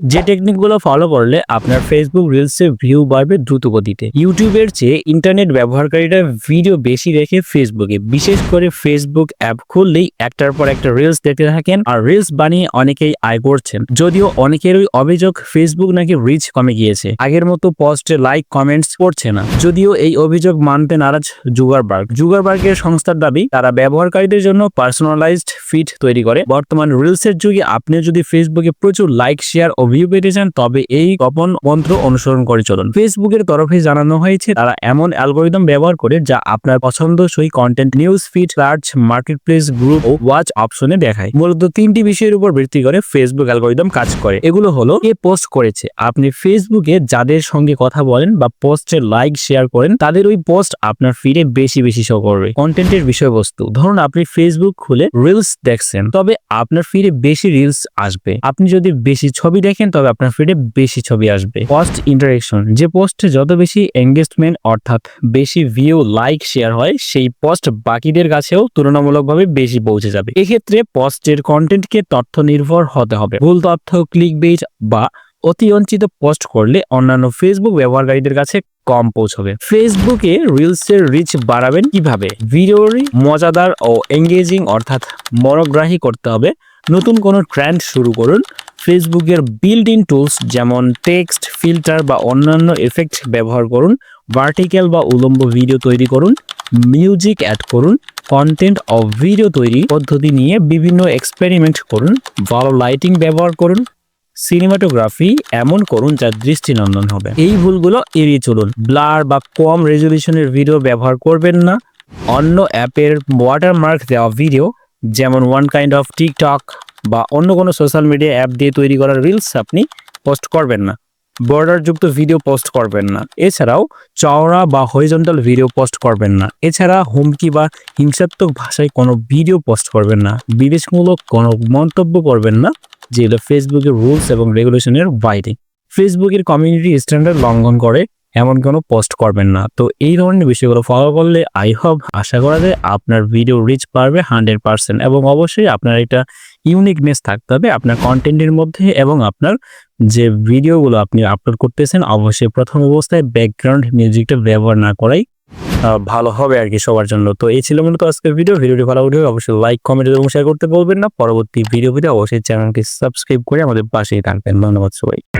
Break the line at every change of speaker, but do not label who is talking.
যে টেকনিকগুলো ফলো করলে আপনার ফেসবুক রিলসে ভিউ বাড়বে দ্রুত গতিতে ইউটিউবের চেয়ে ইন্টারনেট ব্যবহারকারীরা ভিডিও বেশি দেখে ফেসবুকে বিশেষ করে ফেসবুক অ্যাপ খুললেই একটার পর একটা রিলস দেখতে থাকেন আর রিলস বানিয়ে অনেকেই আয় করছেন। যদিও অনেকেরই অভিযোগ ফেসবুক নাকি রিচ কমে গিয়েছে। আগের মতো পোস্টে লাইক কমেন্টস করছে না। যদিও এই অভিযোগ মানতে নারাজ জুগারবার্গ জুগারবার্গের সংস্থার দাবি, তারা ব্যবহারকারীদের জন্য পার্সোনালাইজড ফিড তৈরি করে। বর্তমান রিলসের যুগে আপনি যদি ফেসবুকে প্রচুর লাইক শেয়ার ভিউ পেতে চান তবে এই গোপন মন্ত্র অনুসরণ করে চলুন। ফেসবুকের তরফে জানানো হয়েছে, তারা এমন অ্যালগোরিদম ব্যবহার করে যা আপনার পছন্দসই content news feed search marketplace group ও ওয়াচ অপশনে দেখায়। মূলত তিনটি বিষয়ের উপর ভিত্তি করে ফেসবুক অ্যালগোরিদম কাজ করে। এগুলো হলো কে পোস্ট করেছে, আপনি ফেসবুকে যাদের সঙ্গে কথা বলেন বা পোস্টে লাইক শেয়ার করেন, তাদের ওই পোস্ট আপনার ফিডে বেশি বেশি শো করবে। কন্টেন্টের বিষয়বস্তু, ধরুন আপনি ফেসবুক খুলে রিলস দেখছেন, তবে আপনার ফিডে বেশি রিলস আসবে। আপনি যদি বেশি ছবি দেখেন তবে আপনার ফিডে বেশি ছবি আসবে। পোস্ট ইন্টারেকশন যে পোস্টে যত বেশি এঙ্গেজমেন্ট অর্থাৎ বেশি ভিউ লাইক শেয়ার হয়, সেই পোস্ট বাকিদের কাছেও তুলনামূলকভাবে বেশি পৌঁছে যাবে। এক্ষেত্রে পোস্টের কন্টেন্টকে তথ্য নির্ভর হতে হবে। ভুল তথ্য ক্লিক বেজ বা অতিয়ঞ্চিত পোস্ট করলে অন্যান্য ফেসবুক ব্যবহারকারীদের কাছে কম পৌঁছবে। ফেসবুকে রিলসের রিচ বাড়াবেন কীভাবে? ভিডিওর মজাদার ও এঙ্গেজিং অর্থাৎ মনোগ্রাহী করতে হবে। নতুন কোনো ট্রেন্ড শুরু করুন। ফেসবুকের বিল্ড ইন টুলস যেমন টেক্সট ফিল্টার বা অন্যান্য এফেক্ট ব্যবহার করুন। ভার্টিক্যাল বা উলম্ব ভিডিও তৈরি করুন। মিউজিক অ্যাড করুন। কন্টেন্ট ও ভিডিও তৈরি পদ্ধতি নিয়ে বিভিন্ন এক্সপেরিমেন্ট করুন। ভালো লাইটিং ব্যবহার করুন। সিনেমাটোগ্রাফি এমন করুন যা দৃষ্টিনন্দন হবে। এই ভুলগুলো এড়িয়ে চলুন। ব্লার বা কম রেজলিউশনের ভিডিও ব্যবহার করবেন না। অন্য অ্যাপের ওয়াটারমার্ক দেওয়া ভিডিও যেমন ওয়ান কাইন্ড অফ টিকটক বা অন্য কোনো সোশ্যাল মিডিয়া অ্যাপ দিয়ে তৈরি করা রিলস আপনি পোস্ট করবেন না। বর্ডারযুক্ত ভিডিও পোস্ট করবেন না। এছাড়াও চওড়া বা হরিজন্টাল ভিডিও পোস্ট করবেন না। এছাড়া হুমকি বা হিংসাত্মক ভাষায় কোনো ভিডিও পোস্ট করবেন না। বিবেশমূলক কোনো মন্তব্য করবেন না, যেগুলো ফেসবুকের রুলস এবং রেগুলেশনের বাইরে। ফেসবুকের কমিউনিটি স্ট্যান্ডার্ড লঙ্ঘন করে এমন কোনো পোস্ট করবেন না। তো এই ধরনের বিষয়গুলো ফলো করলে আই হোপ আশা করা যায় আপনার ভিডিও রিচ পারবে হান্ড্রেড পার্সেন্ট এবং অবশ্যই আপনার এটা ইউনিকনেস থাকতে হবে আপনার কন্টেন্টের মধ্যে এবং আপনার যে ভিডিওগুলো আপনি আপলোড করতেছেন অবশ্যই প্রথম অবস্থায় ব্যাকগ্রাউন্ড মিউজিকটা ব্যবহার না করাই ভালো হবে আর কি সবার জন্য। তো এই ছিল মূলত আজকের ভিডিও ভিডিওটি ভালো ভিডিও অবশ্যই লাইক কমেন্ট এবং শেয়ার করতে বলবেন না। পরবর্তী ভিডিও ভিডিও অবশ্যই চ্যানেলকে সাবস্ক্রাইব করে আমাদের পাশেই থাকবেন। ধন্যবাদ সবাই